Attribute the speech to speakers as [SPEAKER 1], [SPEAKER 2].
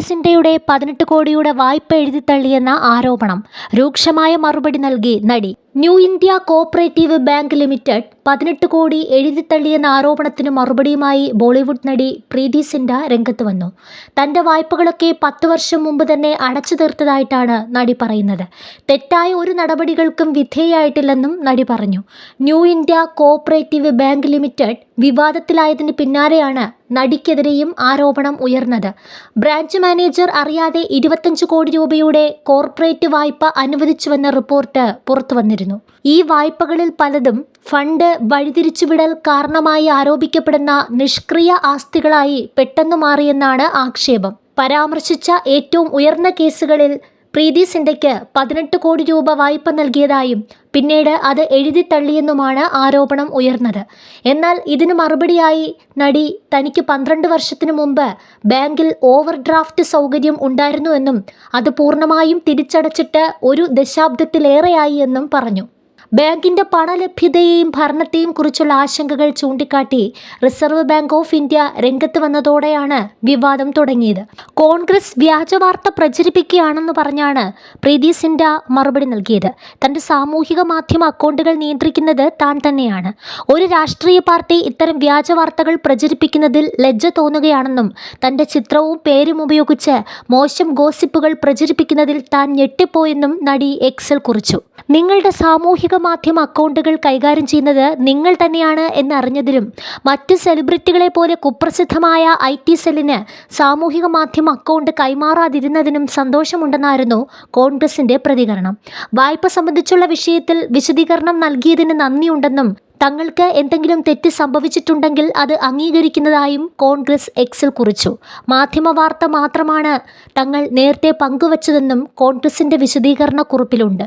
[SPEAKER 1] സിൻഡയുടെ പതിനെട്ട് കോടിയുടെ വായ്പ എഴുതിത്തള്ളിയെന്ന ആരോപണം രൂക്ഷമായ മറുപടി നൽകി നടി new India cooperative bank limited പതിനെട്ട് കോടി എഴുതിത്തള്ളിയെന്ന ആരോപണത്തിന് മറുപടിയുമായി ബോളിവുഡ് നടി പ്രീതി സിൻഡ രംഗത്ത് വന്നു. തന്റെ വായ്പകളൊക്കെ പത്ത് വർഷം മുമ്പ് തന്നെ അടച്ചു തീർത്തതായിട്ടാണ് നടി പറയുന്നത്. തെറ്റായ ഒരു നടപടികൾക്കും വിധേയായിട്ടില്ലെന്നും നടി പറഞ്ഞു. New India cooperative bank limited വിവാദത്തിലായതിന് പിന്നാലെയാണ് നടിക്കെതിരെയും ആരോപണം ഉയർന്നത്. ബ്രാഞ്ച് മാനേജർ അറിയാതെ ഇരുപത്തഞ്ച് കോടി രൂപയുടെ കോർപ്പറേറ്റ് വായ്പ അനുവദിച്ചുവെന്ന റിപ്പോർട്ട് പുറത്തു വന്നിരുന്നു ഈ വായ്പകളിൽ പലതും ഫണ്ട് വഴിതിരിച്ചുവിടൽ കാരണമായി ആരോപിക്കപ്പെടുന്ന നിഷ്ക്രിയ ആസ്തികളായി പെട്ടെന്ന് മാറിയെന്നാണ് ആക്ഷേപം. പരാമർശിച്ച ഏറ്റവും ഉയർന്ന കേസുകളിൽ പ്രീതി സിൻഡയ്ക്ക് പതിനെട്ട് കോടി രൂപ വായ്പ നൽകിയതായും പിന്നീട് അത് എഴുതി തള്ളിയെന്നുമാണ് ആരോപണം ഉയർന്നത്. എന്നാൽ ഇതിന് മറുപടിയായി നടി തനിക്ക് പന്ത്രണ്ട് വർഷത്തിനു മുമ്പ് ബാങ്കിൽ ഓവർ ഡ്രാഫ്റ്റ് സൗകര്യം ഉണ്ടായിരുന്നുവെന്നും അത് പൂർണമായും തിരിച്ചടച്ചിട്ട് ഒരു ദശാബ്ദത്തിലേറെയായി എന്നും പറഞ്ഞു. ബാങ്കിന്റെ പണലഭ്യതയെയും ഭരണത്തെയും കുറിച്ചുള്ള ആശങ്കകൾ ചൂണ്ടിക്കാട്ടി റിസർവ് ബാങ്ക് ഓഫ് ഇന്ത്യ രംഗത്ത് വന്നതോടെയാണ് വിവാദം തുടങ്ങിയത്. കോൺഗ്രസ് വ്യാജവാർത്ത പ്രചരിപ്പിക്കുകയാണെന്ന് പറഞ്ഞാണ് പ്രീതി സിൻഡ മറുപടി നൽകിയത്. തന്റെ സാമൂഹിക മാധ്യമ അക്കൗണ്ടുകൾ നിയന്ത്രിക്കുന്നത് താൻ തന്നെയാണ്. ഒരു രാഷ്ട്രീയ പാർട്ടി ഇത്തരം വ്യാജവാർത്തകൾ പ്രചരിപ്പിക്കുന്നതിൽ ലജ്ജ തോന്നുകയാണെന്നും തന്റെ ചിത്രവും പേരും ഉപയോഗിച്ച് മോശം ഗോസിപ്പുകൾ പ്രചരിപ്പിക്കുന്നതിൽ താൻ ഞെട്ടിപ്പോയെന്നും നടി എക്സൽ കുറിച്ചു. നിങ്ങളുടെ സാമൂഹിക മാധ്യമ അക്കൗണ്ടുകൾ കൈകാര്യം ചെയ്യുന്നത് നിങ്ങൾ തന്നെയാണ് എന്നറിഞ്ഞതിലും മറ്റ് സെലിബ്രിറ്റികളെ പോലെ കുപ്രസിദ്ധമായ ഐ ടി സെല്ലിന് സാമൂഹിക മാധ്യമ അക്കൗണ്ട് കൈമാറാതിരുന്നതിനും സന്തോഷമുണ്ടെന്നായിരുന്നു കോൺഗ്രസിന്റെ പ്രതികരണം. വായ്പ സംബന്ധിച്ചുള്ള വിഷയത്തിൽ വിശദീകരണം നൽകിയതിന് നന്ദിയുണ്ടെന്നും തങ്ങൾക്ക് എന്തെങ്കിലും തെറ്റ് സംഭവിച്ചിട്ടുണ്ടെങ്കിൽ അത് അംഗീകരിക്കുന്നതായും കോൺഗ്രസ് എക്സിൽ കുറിച്ചു. മാധ്യമ വാർത്ത മാത്രമാണ് തങ്ങൾ നേരത്തെ പങ്കുവച്ചതെന്നും കോൺഗ്രസിന്റെ വിശദീകരണ കുറിപ്പിലുണ്ട്